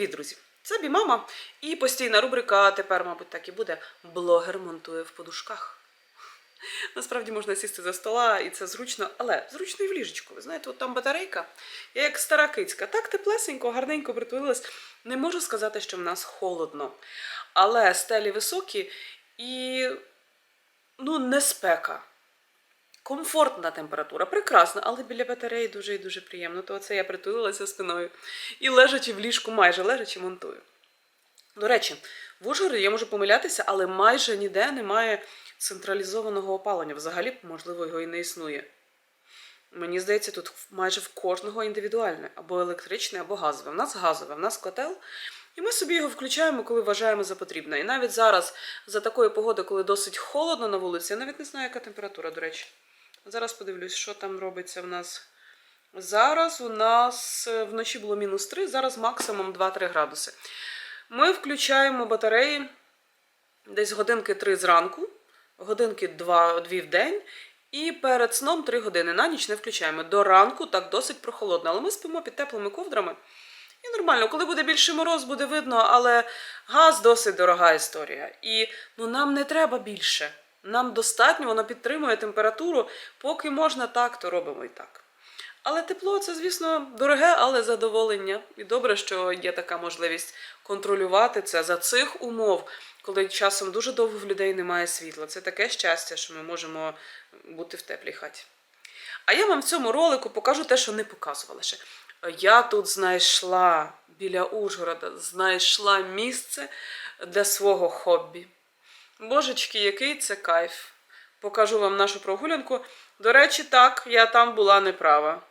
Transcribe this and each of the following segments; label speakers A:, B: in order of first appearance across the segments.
A: Привіт, друзі! Це Бімама і постійна рубрика, тепер, мабуть, так і буде. Блогер монтує в подушках. Насправді можна сісти за стола, і це зручно, але зручно і в ліжечку. Ви знаєте, от там батарейка. Я як стара кицька, так теплесенько, гарненько притулилась. Не можу сказати, що в нас холодно. Але стелі високі і ну, не спека. Комфортна температура, прекрасна, але біля батареї дуже і дуже приємно. То це я притулилася спиною і лежачи в ліжку, майже лежачи, монтую. До речі, в Ужгороді я можу помилятися, але майже ніде немає централізованого опалення. Взагалі, можливо, його і не існує. Мені здається, тут майже в кожного індивідуальне, або електричне, або газове. У нас газове, в нас котел. І ми собі його включаємо, коли вважаємо за потрібне. І навіть зараз, за такої погоди, коли досить холодно на вулиці, я навіть не знаю, яка температура, до речі. Зараз подивлюсь, що там робиться в нас. Зараз у нас е, вночі було мінус 3, зараз максимум 2-3 градуси. Ми включаємо батареї десь годинки 3 зранку, годинки 2, 2 в день, і перед сном 3 години. На ніч не включаємо. До ранку так досить прохолодно, але ми спимо під теплими ковдрами. І нормально, коли буде більший мороз, буде видно, але газ досить дорога історія. І ну, нам не треба більше. Нам достатньо, воно підтримує температуру. Поки можна так, то робимо і так. Але тепло це, звісно, дороге, але задоволення. І добре, що є така можливість контролювати це за цих умов, коли часом дуже довго в людей немає світла. Це таке щастя, що ми можемо бути в теплій хаті. А я вам в цьому ролику покажу те, що не показувала ще. Я тут знайшла біля Ужгорода, знайшла місце для свого хобі. Божечки, який це кайф. Покажу вам нашу прогулянку. До речі, так, я там була неправа.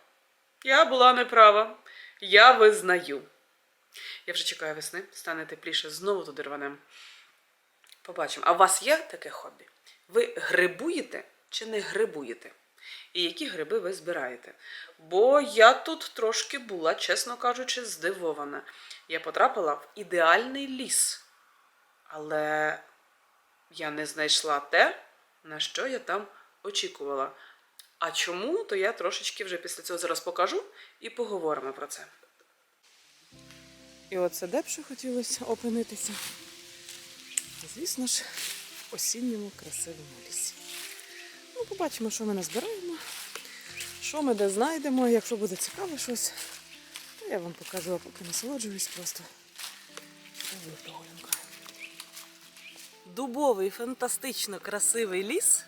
A: Я була неправа. Я визнаю. Я вже чекаю весни, стане тепліше, знову туди рванем. Побачимо. А у вас є таке хобі? Ви грибуєте чи не грибуєте? І які гриби ви збираєте? Бо я тут трошки була, чесно кажучи, здивована. Я потрапила в ідеальний ліс. Але я не знайшла те, на що я там очікувала. А чому, то я трошечки вже після цього зараз покажу і поговоримо про це. І оце де б ще хотілося опинитися. Звісно ж, в осінньому красивому лісі. Ну, побачимо, що ми назбираємо, що ми де знайдемо. Якщо буде цікаве щось, то я вам покажу, а поки насолоджуюсь просто. Прогулянкою. Дубовий, фантастично красивий ліс.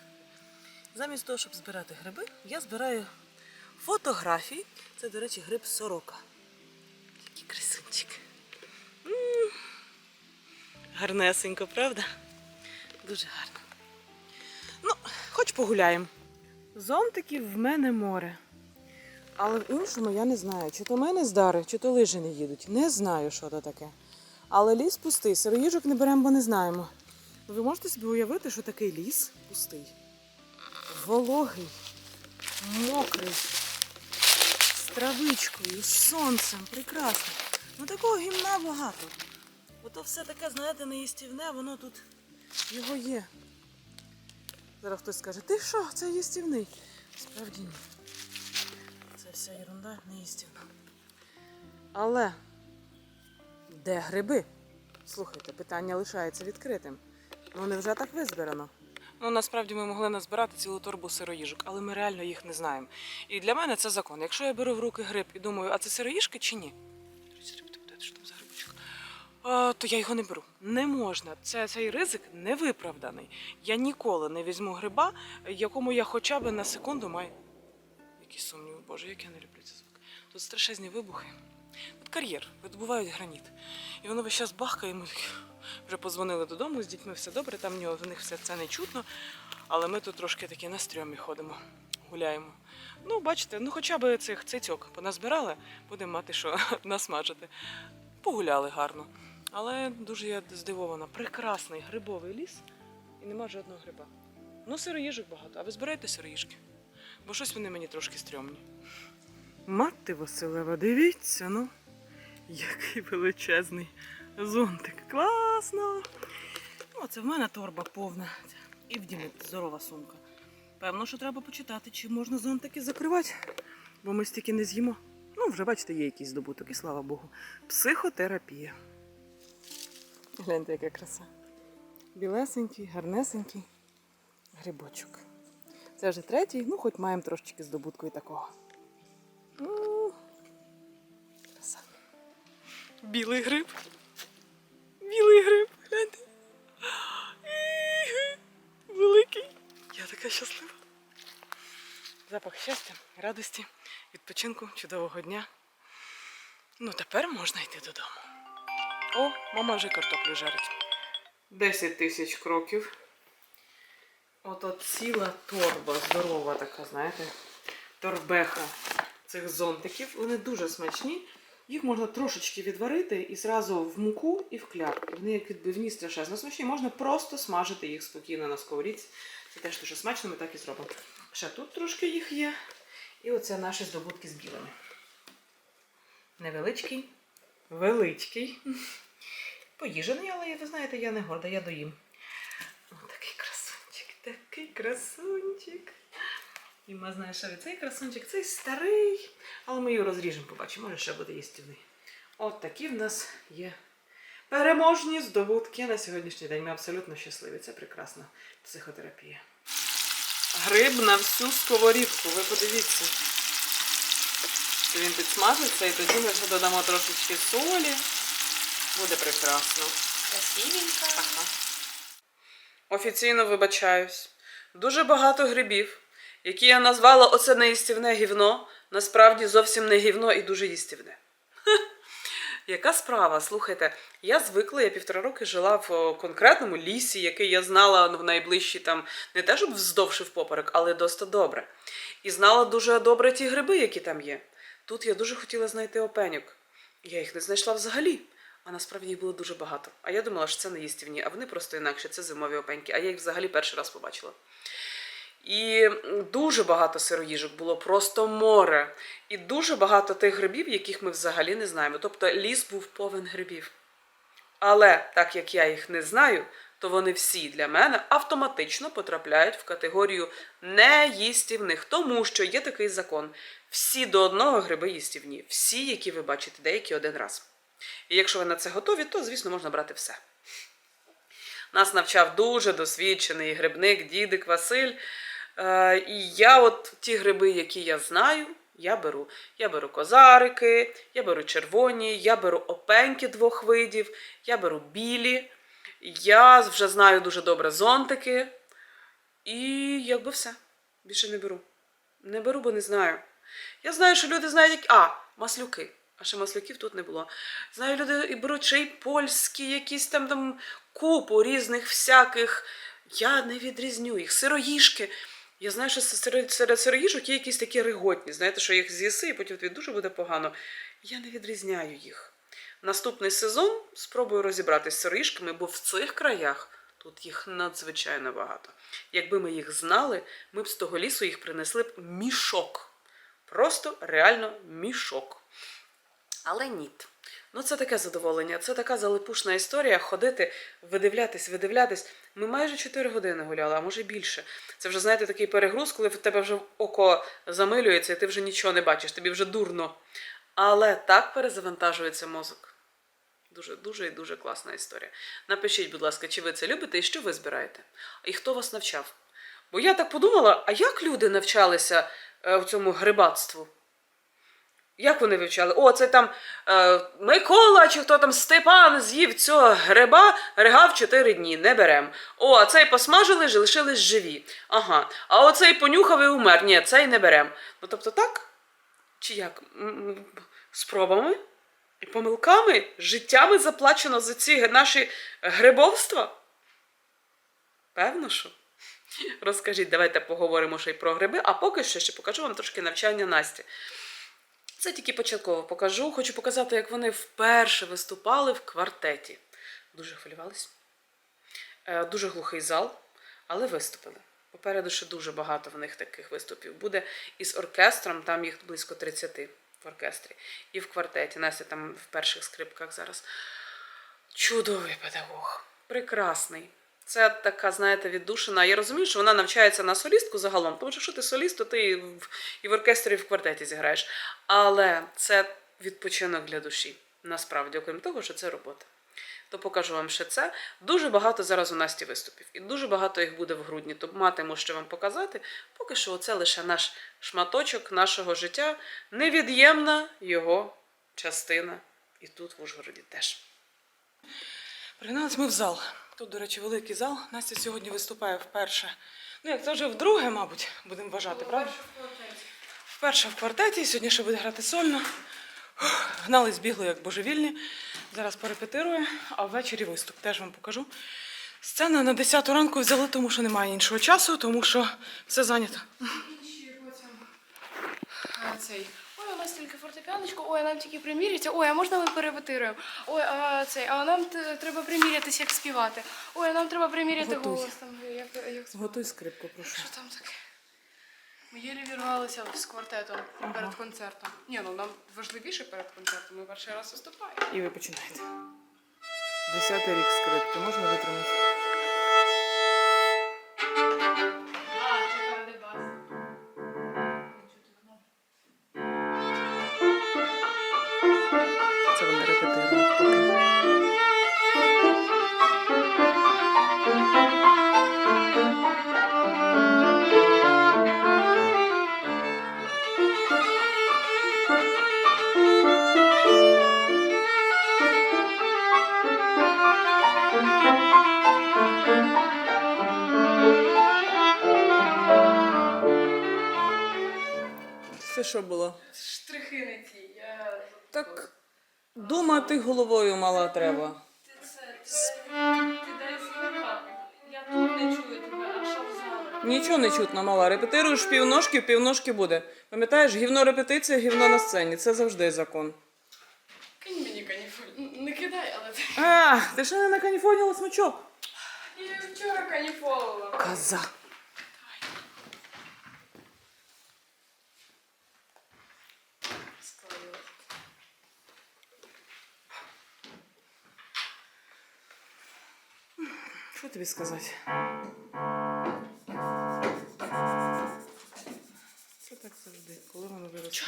A: Замість того, щоб збирати гриби, я збираю фотографії. Це, до речі, гриб сорока. Який красунчик. М. Гарнесенько, правда? Дуже гарно. Ну, хоч погуляємо. Зонтиків в мене море. Але в іншому я не знаю, чи то мене здари, чи то лижі не їдуть. Не знаю, що то таке. Але ліс пустий, сироїжок не беремо, бо не знаємо. Ви можете собі уявити, що такий ліс пустий. Вологий, мокрий, з травичкою, з сонцем, прекрасно. Ну такого гімна багато. Ото все таке, знаєте, неїстівне, воно тут його є. Зараз хтось скаже, ти що, це їстівний? Справді ні. Це вся ерунда неїстівна. Але де гриби? Слухайте, питання лишається відкритим. Ну невже так визбирано? Ну насправді ми могли назбирати цілу торбу сироїжок, але ми реально їх не знаємо. І для мене це закон. Якщо я беру в руки гриб і думаю, а це сироїжки чи ні? Що там за грибочок? То я його не беру. Не можна. Це, цей ризик невиправданий. Я ніколи не візьму гриба, якому я хоча б на секунду маю. Які сумніви, Боже, як я не люблю цей звук. Тут страшезні вибухи. Тут кар'єр, видобувають граніт. І воно весь час бахкає, ми вже позвонили додому, з дітьми все добре, там в них все це не чутно. Але ми тут трошки такі на стрьомі ходимо, гуляємо. Ну, бачите, ну хоча б цих цицьок поназбирали, будемо мати що насмажити. Погуляли гарно. Але дуже я здивована. Прекрасний грибовий ліс і нема жодного гриба. Ну, сироїжок багато, а ви збираєте сироїжки? Бо щось вони мені трошки стрьомні. Мати Василева, дивіться, ну, який величезний зонтик. Класно! Ну, це в мене торба повна. І в Дімі здорова сумка. Певно, що треба почитати, чи можна зонтики закривати, бо ми стільки не з'їмо. Ну, вже бачите, є якийсь здобуток, і слава Богу. Психотерапія. Гляньте, яка краса. Білесенький, гарнесенький грибочок. Це вже третій, ну хоч маємо трошечки здобутку і такого. Білий гриб. Білий гриб, гляньте. Великий. Я така щаслива. Запах щастя, радості, відпочинку, чудового дня. Ну, тепер можна йти додому. О, мама вже картоплю жарить. 10 тисяч кроків. Ото ціла торба здорова така, знаєте, торбеха цих зонтиків. Вони дуже смачні. Їх можна трошечки відварити і зразу в муку і в кляр. Вони як відбивні страшезно смачні. Можна просто смажити їх спокійно на сковорідці. Це теж дуже смачно, ми так і зробимо. Ще тут трошки їх є. І оце наші здобутки з білими. Невеличкий, величкий. Поїжений, але ви знаєте, я не горда, я доїм. О, такий красунчик, такий красунчик. І ми знаємо, що цей красунчик, цей старий, але ми його розріжемо, побачимо, може ще буде їстівний. От такі в нас є переможні здобутки на сьогоднішній день. Ми абсолютно щасливі. Це прекрасна психотерапія. Гриб на всю сковорідку, ви подивіться. Він підсмажиться і тоді ми вже додамо трошечки солі. Буде прекрасно.
B: Красивенько.
A: Ага. Офіційно вибачаюсь. Дуже багато грибів, які я назвала оце неїстівне гівно, насправді зовсім не гівно і дуже їстівне. Яка справа? Слухайте, я звикла, я півтора роки жила в конкретному лісі, який я знала в найближчі там не те, щоб вздовж і впоперек, але досить добре. І знала дуже добре ті гриби, які там є. Тут я дуже хотіла знайти опеньок. Я їх не знайшла взагалі. А насправді їх було дуже багато. А я думала, що це не їстівні, а вони просто інакше, це зимові опеньки. А я їх взагалі перший раз побачила. І дуже багато сироїжок було, просто море. І дуже багато тих грибів, яких ми взагалі не знаємо. Тобто ліс був повен грибів. Але так як я їх не знаю, то вони всі для мене автоматично потрапляють в категорію неїстівних, тому що є такий закон: всі до одного гриби їстівні, всі, які ви бачите, деякі один раз. І якщо ви на це готові, то, звісно, можна брати все. Нас навчав дуже досвідчений грибник, дідик Василь. Е, і я от ті гриби, які я знаю, я беру. Я беру козарики, я беру червоні, я беру опеньки двох видів, я беру білі. Я вже знаю дуже добре зонтики. І якби все. Більше не беру. Не беру, бо не знаю. Я знаю, що люди знають, як. А, маслюки. А ще маслюків тут не було. Знаю, люди і беруть ще й польські, якісь там там купу різних всяких. Я не відрізню їх. Сироїшки. Я знаю, що серед серед сироїжок є якісь такі риготні. Знаєте, що їх з'їси, і потім тобі дуже буде погано. Я не відрізняю їх. Наступний сезон спробую розібратися з сироїшками, бо в цих краях тут їх надзвичайно багато. Якби ми їх знали, ми б з того лісу їх принесли б мішок. Просто реально мішок. Але ні. Ну, це таке задоволення, це така залипушна історія ходити, видивлятись, видивлятись. Ми майже 4 години гуляли, а може більше. Це вже, знаєте, такий перегруз, коли в тебе вже око замилюється, і ти вже нічого не бачиш, тобі вже дурно. Але так перезавантажується мозок. Дуже, дуже і дуже класна історія. Напишіть, будь ласка, чи ви це любите і що ви збираєте? І хто вас навчав? Бо я так подумала, а як люди навчалися е, в цьому грибацтву? Як вони вивчали? О, це там е, Микола чи хто там Степан з'їв цього гриба, ригав 4 дні, не берем. О, а цей посмажили, лишились живі. Ага. А оцей понюхав і умер. Ні, цей не берем. Ну тобто так? Чи як? Спробами? І помилками? Життями заплачено за ці наші грибовства? Певно, що. Розкажіть, давайте поговоримо ще й про гриби, а поки що ще покажу вам трошки навчання Насті. Це тільки початково покажу. Хочу показати, як вони вперше виступали в квартеті. Дуже хвилювались. Е, Дуже глухий зал, але виступили. Попереду ще дуже багато в них таких виступів буде. І з оркестром, там їх близько 30 в оркестрі. І в квартеті. Настя там в перших скрипках зараз. Чудовий педагог. Прекрасний. Це така, знаєте, віддушина. Я розумію, що вона навчається на солістку загалом, тому що якщо ти соліст, то ти і в, і в оркестрі, і в квартеті зіграєш. Але це відпочинок для душі, насправді, окрім того, що це робота. То покажу вам ще це. Дуже багато зараз у Насті виступів, і дуже багато їх буде в грудні. То матиму що вам показати. Поки що це лише наш шматочок нашого життя, невід'ємна його частина. І тут в Ужгороді теж.
B: Пригналися ми в зал. Тут, до речі, великий зал. Настя сьогодні виступає вперше. Ну, як це вже вдруге, мабуть, будемо вважати, правда? Вперше в квартеті, сьогодні ще буде грати сольно. Гнали, збігли як божевільні. Зараз порепетирує, а ввечері виступ. Теж вам покажу. Сцена на 10 ранку взяли, тому що немає іншого часу, тому що все зайнято.
C: Потім цей. Ой, у нас тільки фортепіаночко, ой, а нам тільки приміряться, ой, а можна ми перепетируємо? Ой, а цей, а нам т- треба примірятись, як співати. Ой, а нам треба приміряти
B: Готуйся.
C: голос там, як, як співати.
B: Готуй скрипку, прошу.
C: Що там таке? Ми єлі вірвалися з квартетом перед концертом. Ні, ну нам важливіше перед концертом, ми перший раз виступаємо.
B: І ви починаєте. Десятий рік скрипки, можна витримати? Це що було?
C: Штрихи не ті. Я...
B: Так думати головою мала треба.
C: Ти це, ти, дай. Я тут не чую тебе, а що в залі?
B: Нічого не чутно, мала. Репетируєш півножки, півножки буде. Пам'ятаєш, гівно репетиція, гівно на сцені. Це завжди закон.
C: Кинь мені каніфоль. Не кидай, але ти.
B: А, ти ще не наканіфоніла смачок.
C: Я вчора каніфолила.
B: Коза. Тобі сказати? Це так завжди, коли воно виросте.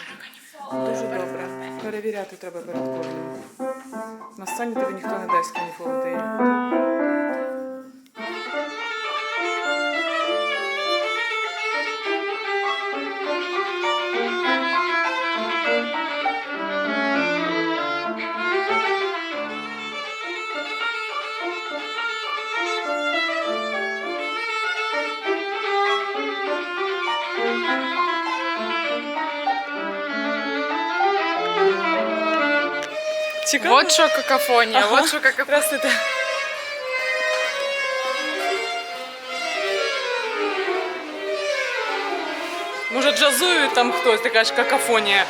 B: Дуже добре. Перевіряти треба перед кожним. На сцені тобі ніхто не дасть каніфолити її.
C: Вот що какафонія,
B: Ага.
C: вот що какафонія.
B: Здравствуйте. Може, джазують там хтось, ти кажеш, какафонія.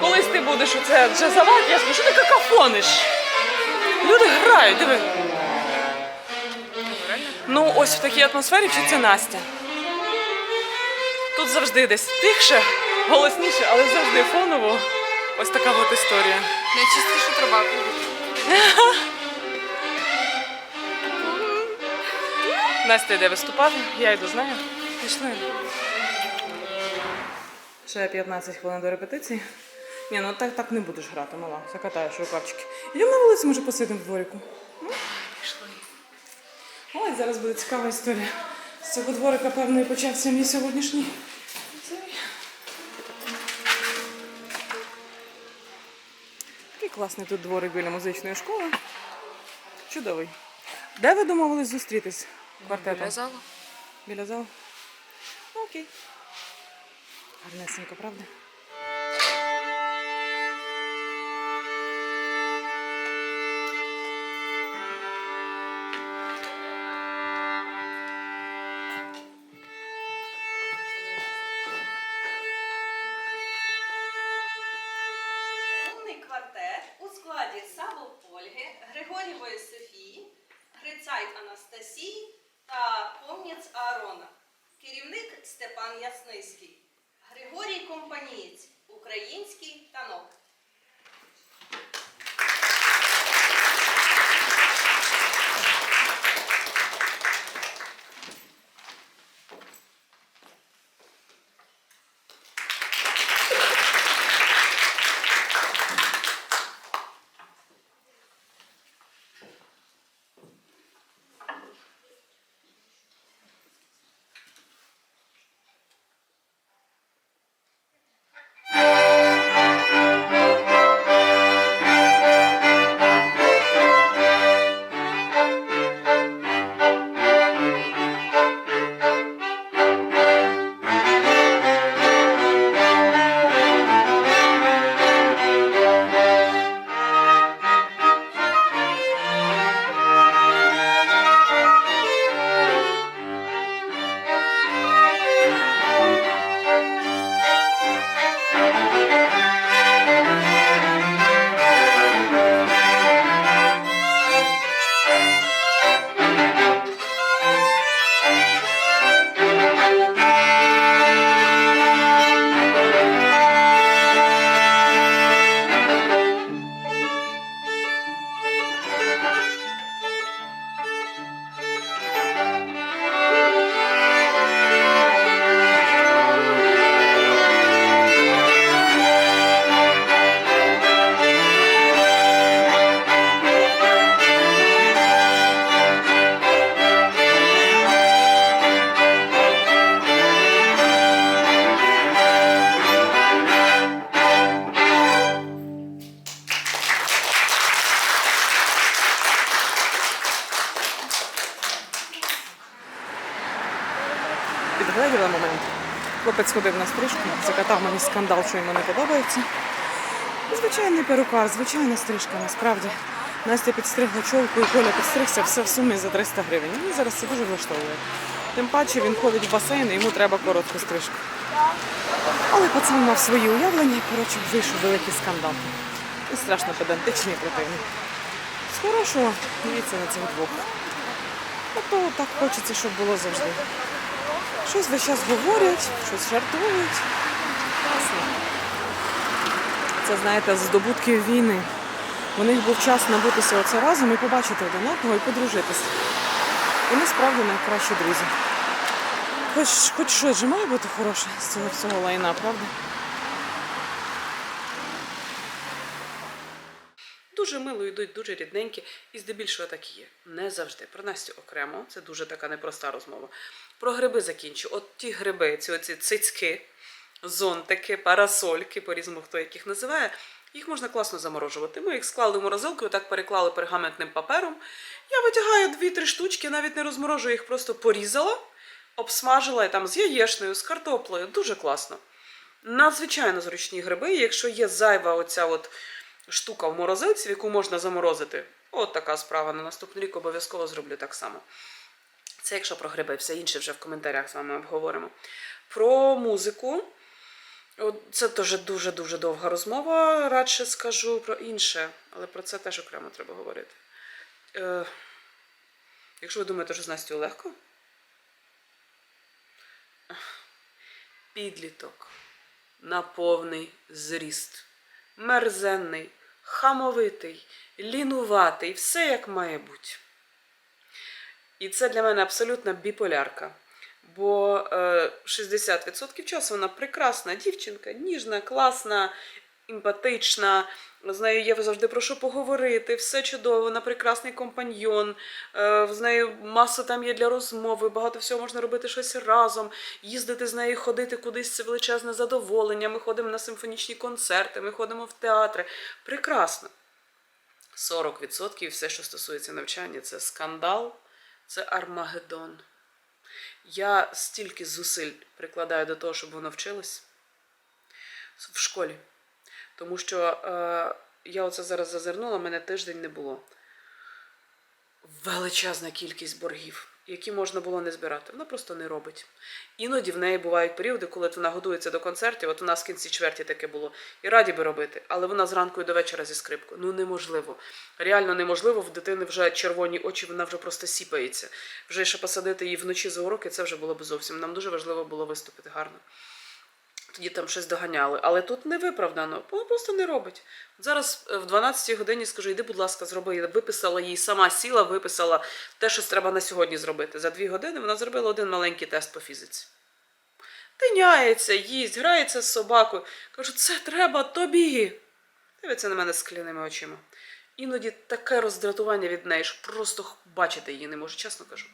B: Колись ти будеш оце джазувати, я скажу, що ти какафониш? Люди грають, диви. Ну, ось в такій атмосфері вчиться Настя. Тут завжди десь тихше, голосніше, але завжди фоново. Ось така от історія.
C: Найчистіше труба.
B: Настя йде виступати, я йду з нею. Пішли. Ще 15 хвилин до репетиції. Ні, ну так, так не будеш грати, мала. Закатаєш рукавчики. Йдемо на вулицю, може, посидимо в дворику.
C: Пішли.
B: Ой, зараз буде цікава історія. З цього дворика, певно, і почався мій сьогоднішній. Класний тут дворик біля музичної школи. Чудовий. Де ви домовились зустрітись? Квартетом?
C: Біля залу.
B: Біля залу? Ну, окей. Гарнесенько, правда?
D: Степан Ясницький. Григорій Компанієць. Український танок.
B: Хлопець ходив на стрижку, закатав мені скандал, що йому не подобається. Звичайний перукар, звичайна стрижка, насправді. Настя підстригла чолку і Коля підстригся все в сумі за 300 гривень. Мені зараз це дуже влаштовує. Тим паче він ходить в басейн і йому треба коротку стрижку. Але пацан мав свої уявлення, і, коротше, вийшов великий скандал. І страшно педантичний і противний. З хорошого дивіться на цих двох. Тобто так хочеться, щоб було завжди. Щось весь час говорять, щось жартують. Класно. Це, знаєте, здобутки війни. У них був час набутися оце разом і побачити один одного і подружитися. Вони справді найкращі друзі. Хоч, хоч щось же має бути хороше з цього всього лайна, правда?
A: Дуже мило йдуть, дуже рідненькі, і здебільшого так і є. Не завжди. Про Настю окремо, це дуже така непроста розмова. Про гриби закінчу. От ті гриби, ці оці цицьки, зонтики, парасольки, по-різному хто яких називає, їх можна класно заморожувати. Ми їх склали в морозилку так переклали пергаментним папером. Я витягаю дві-три штучки, навіть не розморожую їх, просто порізала, обсмажила і там з яєшнею, з картоплею. Дуже класно. Надзвичайно зручні гриби. Якщо є зайва оця от штука в морозилці, в яку можна заморозити, от така справа. На наступний рік обов'язково зроблю так само. Це якщо про гриби, все інше вже в коментарях з вами обговоримо. Про музику. Це теж дуже-дуже довга розмова. Радше скажу про інше, але про це теж окремо треба говорити. Е, якщо ви думаєте, що з Настю легко, підліток на повний зріст, мерзенний, хамовитий, лінуватий, все як має бути. І це для мене абсолютна біполярка. Бо е, 60% часу вона прекрасна дівчинка, ніжна, класна, емпатична. З нею є завжди про що поговорити, все чудово, вона прекрасний компаньйон. Е, з нею маса там є для розмови, багато всього можна робити щось разом, їздити з нею, ходити кудись це величезне задоволення. Ми ходимо на симфонічні концерти, ми ходимо в театри. Прекрасно. 40% все, що стосується навчання, це скандал, це Армагеддон. Я стільки зусиль прикладаю до того, щоб воно вчилось в школі. Тому що е, я оце зараз зазирнула, мене тиждень не було. Величезна кількість боргів, які можна було не збирати. Вона просто не робить. Іноді в неї бувають періоди, коли вона годується до концертів. От у нас в кінці чверті таке було. І раді би робити, але вона зранку і до вечора зі скрипкою. Ну неможливо. Реально неможливо. В дитини вже червоні очі, вона вже просто сіпається. Вже ще посадити її вночі за уроки, це вже було б зовсім. Нам дуже важливо було виступити гарно. Тоді там щось доганяли. Але тут не виправдано, вона просто не робить. Зараз е, в 12 годині скажу, йди, будь ласка, зроби. Я виписала їй сама сіла, виписала те, що треба на сьогодні зробити. За дві години вона зробила один маленький тест по фізиці. Тиняється, їсть, грається з собакою. Кажу, це треба тобі. Дивиться на мене скляними очима. Іноді таке роздратування від неї, що просто бачити її не можу, чесно кажу.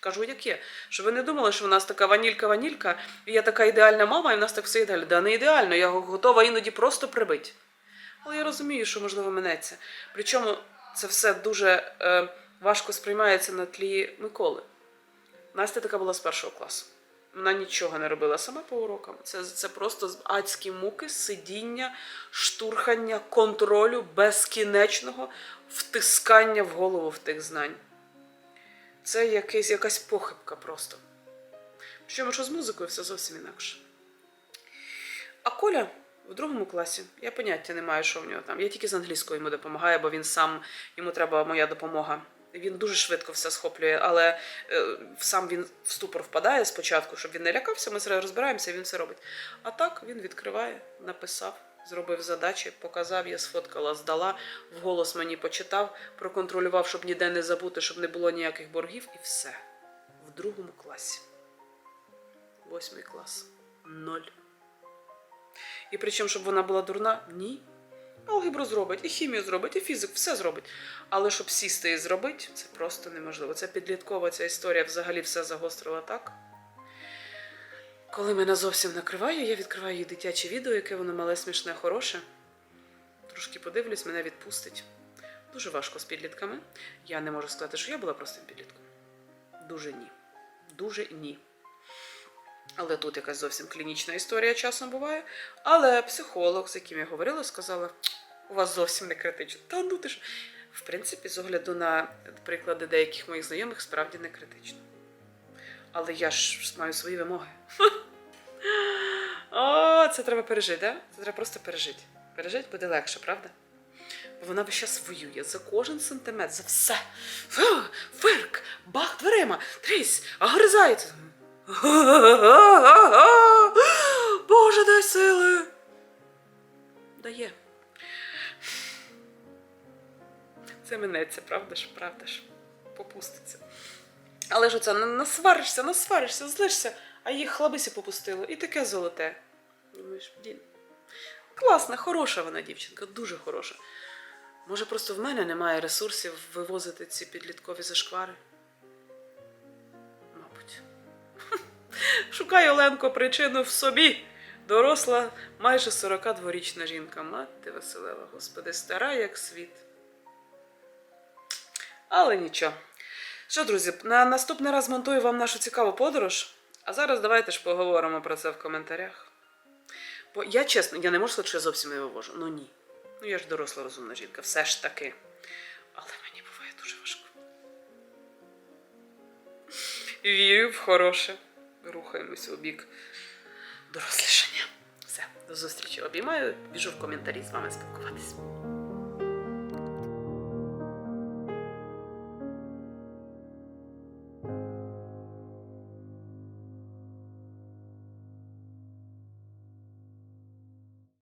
A: Кажу, яке? Що ви не думали, що в нас така ванілька-ванілька, і я така ідеальна мама, і в нас так все ідеально. Да не ідеально, я готова іноді просто прибити. Але я розумію, що можливо минеться. Причому це все дуже е, важко сприймається на тлі Миколи. Настя така була з першого класу. Вона нічого не робила сама по урокам. Це, це просто адські муки, сидіння, штурхання, контролю безкінечного втискання в голову в тих знань. Це якийсь, якась похибка просто. Причому, що з музикою все зовсім інакше. А Коля в другому класі, я поняття не маю, що в нього там. Я тільки з англійською йому допомагаю, бо він сам, йому треба моя допомога. Він дуже швидко все схоплює, але е, сам він в ступор впадає спочатку, щоб він не лякався, ми розбираємося, він все робить. А так він відкриває, написав, зробив задачі, показав, я сфоткала, здала, вголос мені почитав, проконтролював, щоб ніде не забути, щоб не було ніяких боргів, і все. В другому класі. Восьмий клас. Ноль. І причому, щоб вона була дурна? Ні. Алгебру зробить, і хімію зробить, і фізик, все зробить. Але щоб сісти і зробити, це просто неможливо. Це підліткова ця історія взагалі все загострила так. Коли мене зовсім накриває, я відкриваю її дитяче відео, яке воно мале, смішне, хороше. Трошки подивлюсь, мене відпустить. Дуже важко з підлітками. Я не можу сказати, що я була простим підлітком. Дуже ні. Дуже ні. Але тут якась зовсім клінічна історія часом буває. Але психолог, з яким я говорила, сказала, у вас зовсім не критично. Та ну ти ж. В принципі, з огляду на приклади деяких моїх знайомих, справді не критично. Але я ж маю свої вимоги. О, це треба пережити, да? Це треба просто пережити. Пережити буде легше, правда? Бо вона весь час воює за кожен сантиметр, за все. Фу, Фирк, бах дверима, трісь, огризається. Боже, дай сили. Дає. Це минеться, правда ж, правда ж. Попуститься. Але ж оце насваришся, насваришся, злишся, а їх хлабися попустило. І таке золоте. Думаєш, блін. Класна, хороша вона дівчинка, дуже хороша. Може, просто в мене немає ресурсів вивозити ці підліткові зашквари? Мабуть. Шукай, Оленко, причину в собі. Доросла майже 42-річна жінка. Мати веселила, господи, стара як світ. Але нічого. Що, друзі, на наступний раз монтую вам нашу цікаву подорож. А зараз давайте ж поговоримо про це в коментарях. Бо я чесно, я не можу сказати, що я зовсім не вивожу. Ну ні. Ну я ж доросла розумна жінка, все ж таки. Але мені буває дуже важко. Вірю в хороше. Рухаємося у бік дорослішання. Все, до зустрічі. Обіймаю, біжу в коментарі з вами спілкуватись.